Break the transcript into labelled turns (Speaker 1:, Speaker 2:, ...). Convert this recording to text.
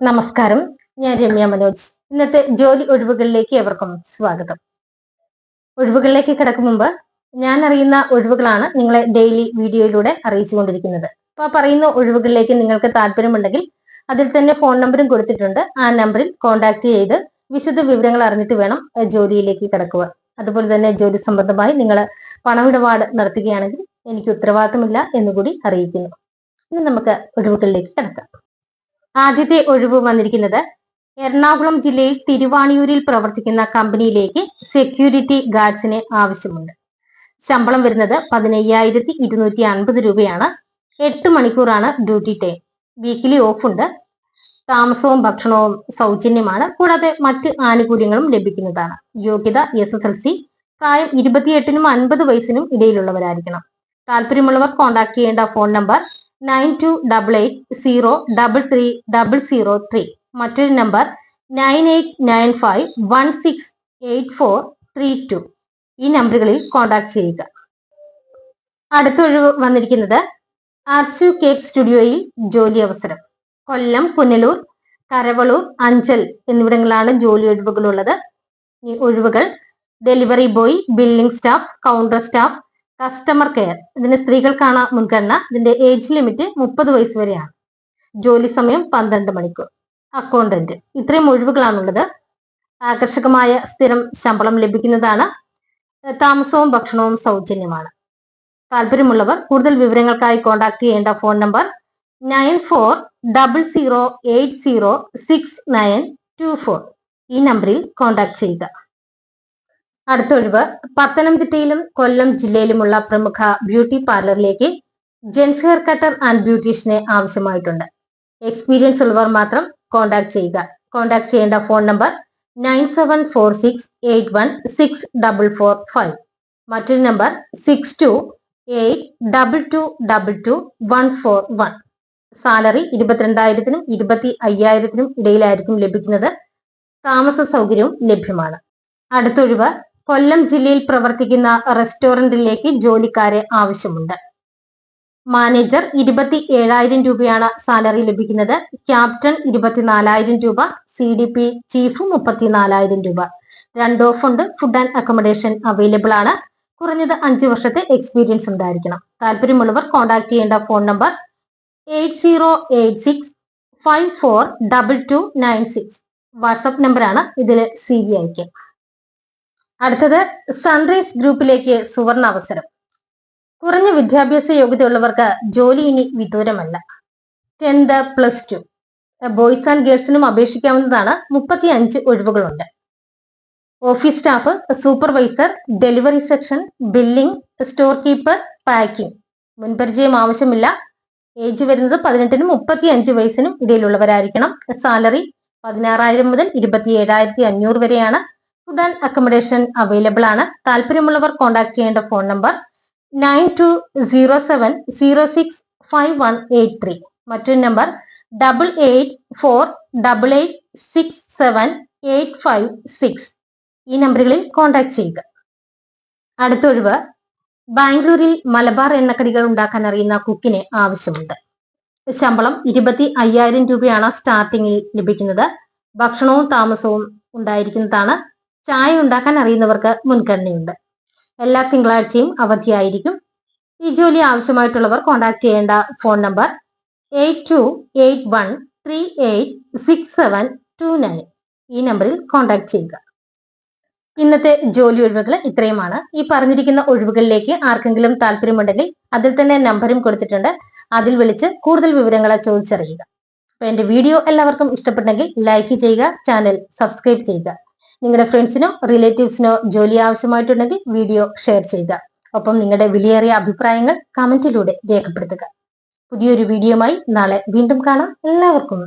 Speaker 1: നമസ്കാരം. ഞാൻ രമ്യ മനോജ്. ഇന്നത്തെ ജോലി ഒഴിവുകളിലേക്ക് എവർക്കും സ്വാഗതം. ഒഴിവുകളിലേക്ക് കിടക്കും മുമ്പ് ഞാൻ അറിയുന്ന ഒഴിവുകളാണ് നിങ്ങളെ ഡെയിലി വീഡിയോയിലൂടെ അറിയിച്ചുകൊണ്ടിരിക്കുന്നത്. അപ്പൊ പറയുന്ന ഒഴിവുകളിലേക്ക് നിങ്ങൾക്ക് താല്പര്യമുണ്ടെങ്കിൽ അതിൽ തന്നെ ഫോൺ നമ്പറും കൊടുത്തിട്ടുണ്ട്. ആ നമ്പറിൽ കോൺടാക്ട് ചെയ്ത് വിശദ വിവരങ്ങൾ അറിഞ്ഞിട്ട് വേണം ജോലിയിലേക്ക് കിടക്കുക. അതുപോലെ തന്നെ ജോലി സംബന്ധമായി നിങ്ങൾ പണമിടപാട് നടത്തുകയാണെങ്കിൽ എനിക്ക് ഉത്തരവാദിത്തമില്ല എന്നുകൂടി അറിയിക്കുന്നു. ഇനി നമുക്ക് ഒഴിവുകളിലേക്ക് കിടക്കാം. ആദ്യത്തെ ഒഴിവ് വന്നിരിക്കുന്നത് എറണാകുളം ജില്ലയിൽ തിരുവാണിയൂരിൽ പ്രവർത്തിക്കുന്ന കമ്പനിയിലേക്ക് സെക്യൂരിറ്റി ഗാർഡ്സിന് ആവശ്യമുണ്ട്. ശമ്പളം വരുന്നത് പതിനയ്യായിരത്തി ഇരുന്നൂറ്റി അൻപത് രൂപയാണ്. എട്ട് മണിക്കൂറാണ് ഡ്യൂട്ടി ടൈം വീക്കിലി ഓഫ് ഉണ്ട്. താമസവും ഭക്ഷണവും സൗജന്യമാണ്. കൂടാതെ മറ്റ് ആനുകൂല്യങ്ങളും ലഭിക്കുന്നതാണ്. യോഗ്യത എസ് എസ് എൽ സി പ്രായം ഇരുപത്തിയെട്ടിനും അൻപത് വയസ്സിനും ഇടയിലുള്ളവരായിരിക്കണം. താല്പര്യമുള്ളവർ കോൺടാക്ട് ചെയ്യേണ്ട phone number nine two double eight zero double three double zero three മറ്റൊരു number nine eight nine five one six eight four three two ഈ നമ്പറുകളിൽ കോൺടാക്ട് ചെയ്യുക. അടുത്ത ഒഴിവ് വന്നിരിക്കുന്നത് ആർസു കേക്ക് സ്റ്റുഡിയോയിൽ ജോലി അവസരം. കൊല്ലം പുനലൂർ കരവളൂർ അഞ്ചൽ എന്നിവിടങ്ങളിലാണ് ജോലി ഒഴിവുകളുള്ളത്. ഈ ഒഴിവുകൾ delivery boy billing staff counter staff customer care ഇതിന് സ്ത്രീകൾക്കാണ് മുൻഗണന. ഇതിന്റെ ഏജ് ലിമിറ്റ് മുപ്പത് വയസ്സ് വരെയാണ്. ജോലി സമയം പന്ത്രണ്ട് മണിക്കൂർ. അക്കൗണ്ടന്റ് ഇത്രയും ഒഴിവുകളാണുള്ളത്. ആകർഷകമായ സ്ഥിരം ശമ്പളം ലഭിക്കുന്നതാണ്. താമസവും ഭക്ഷണവും സൗജന്യമാണ്. താല്പര്യമുള്ളവർ കൂടുതൽ വിവരങ്ങൾക്കായി കോൺടാക്ട് ചെയ്യേണ്ട phone number nine four double zero eight zero six nine two four ഈ നമ്പറിൽ കോൺടാക്ട് ചെയ്യുക. അടുത്ത ഒഴിവ്. പത്തനംതിട്ടയിലും കൊല്ലം ജില്ലയിലുമുള്ള പ്രമുഖ ബ്യൂട്ടി പാർലറിലേക്ക് ജെൻസ് ഹെയർ കട്ടർ ആൻഡ് ബ്യൂട്ടീഷ്യനെ ആവശ്യമായിട്ടുണ്ട്. എക്സ്പീരിയൻസ് ഉള്ളവർ മാത്രം കോൺടാക്ട് ചെയ്യുക. കോൺടാക്ട് ചെയ്യേണ്ട phone number nine seven four six eight one six double four five. മറ്റൊരു number six two eight double two double two one four one. Salary ഇരുപത്തിരണ്ടായിരത്തിനും ഇരുപത്തി അയ്യായിരത്തിനും ഇടയിലായിരിക്കും ലഭിക്കുന്നത്. താമസ സൗകര്യവും ലഭ്യമാണ്. അടുത്തൊഴിവ് കൊല്ലം ജില്ലയിൽ പ്രവർത്തിക്കുന്ന റെസ്റ്റോറന്റിലേക്ക് ജോലിക്കാരെ ആവശ്യമുണ്ട്. മാനേജർ ഇരുപത്തി ഏഴായിരം രൂപയാണ് സാലറി ലഭിക്കുന്നത്. ക്യാപ്റ്റൻ ഇരുപത്തിനാലായിരം രൂപ സി ഡി പി ചീഫ് മുപ്പത്തിനാലായിരം രൂപ. രണ്ട് ഓഫ് ഉണ്ട് ഫുഡ് ആൻഡ് അക്കോമഡേഷൻ അവൈലബിൾ ആണ്. കുറഞ്ഞത് അഞ്ച് വർഷത്തെ എക്സ്പീരിയൻസ് ഉണ്ടായിരിക്കണം. താല്പര്യമുള്ളവർ കോൺടാക്ട് ചെയ്യേണ്ട phone number eight zero eight six five four double two nine six. WhatsApp നമ്പറാണ് ഇതിൽ സി വി അയക്കുക അടുത്തത് സൺറൈസ് ഗ്രൂപ്പിലേക്ക് സുവർണ അവസരം. കുറഞ്ഞ വിദ്യാഭ്യാസ യോഗ്യതയുള്ളവർക്ക് ജോലി ഇനി വിദൂരമല്ല. Tenth plus two boys and ഗേൾസിനും അപേക്ഷിക്കാവുന്നതാണ് മുപ്പത്തി അഞ്ച് ഒഴിവുകളുണ്ട്. Office staff supervisor delivery section billing store keeper packing മുൻപരിചയം ആവശ്യമില്ല. ഏജ് വരുന്നത് പതിനെട്ടിനും മുപ്പത്തി അഞ്ച് വയസ്സിനും ഇടയിലുള്ളവരായിരിക്കണം. സാലറി പതിനാറായിരം മുതൽ ഇരുപത്തി ഏഴായിരത്തി അഞ്ഞൂറ് വരെയാണ്. ഫുഡ് ആൻഡ് അക്കോമഡേഷൻ അവൈലബിൾ ആണ്. താല്പര്യമുള്ളവർ കോൺടാക്ട് ചെയ്യേണ്ട phone number nine two zero seven zero six five one eight three മറ്റൊരു number double eight four double eight six seven eight five six ഈ നമ്പറുകളിൽ കോൺടാക്ട് ചെയ്യുക അടുത്തൊഴിവ് ബാംഗ്ലൂരിൽ മലബാർ എണ്ണക്കടികൾ ഉണ്ടാക്കാൻ അറിയുന്ന കുക്കിന് ആവശ്യമുണ്ട്. ശമ്പളം ഇരുപത്തി അയ്യായിരം രൂപയാണ് സ്റ്റാർട്ടിങ്ങിൽ ലഭിക്കുന്നത്. ഭക്ഷണവും താമസവും ഉണ്ടായിരിക്കുന്നതാണ് ചായ ഉണ്ടാക്കാൻ അറിയുന്നവർക്ക് മുൻഗണനയുണ്ട്. എല്ലാ തിങ്കളാഴ്ചയും അവധിയായിരിക്കും. ഈ ജോലി ആവശ്യമായിട്ടുള്ളവർ കോൺടാക്ട് ചെയ്യേണ്ട phone number eight two eight one three eight six seven two nine ഈ നമ്പറിൽ കോൺടാക്ട് ചെയ്യുക. ഇന്നത്തെ ജോലി ഒഴിവുകൾ ഇത്രയുമാണ്. ഈ പറഞ്ഞിരിക്കുന്ന ഒഴിവുകളിലേക്ക് ആർക്കെങ്കിലും താല്പര്യമുണ്ടെങ്കിൽ അതിൽ തന്നെ നമ്പറും കൊടുത്തിട്ടുണ്ട്. അതിൽ വിളിച്ച് കൂടുതൽ വിവരങ്ങൾ ചോദിച്ചറിയുക. അപ്പൊ എന്റെ വീഡിയോ എല്ലാവർക്കും ഇഷ്ടപ്പെട്ടെങ്കിൽ ലൈക്ക് ചെയ്യുക ചാനൽ സബ്സ്ക്രൈബ് ചെയ്യുക. നിങ്ങളുടെ ഫ്രണ്ട്സിനോ റിലേറ്റീവ്സിനോ ജോലി ആവശ്യമായിട്ടുണ്ടെങ്കിൽ വീഡിയോ ഷെയർ ചെയ്യുക ഒപ്പം നിങ്ങളുടെ വിലയേറിയ അഭിപ്രായങ്ങൾ കമന്റിലൂടെ രേഖപ്പെടുത്തുക. പുതിയൊരു വീഡിയോയുമായി നാളെ വീണ്ടും കാണാം. എല്ലാവർക്കും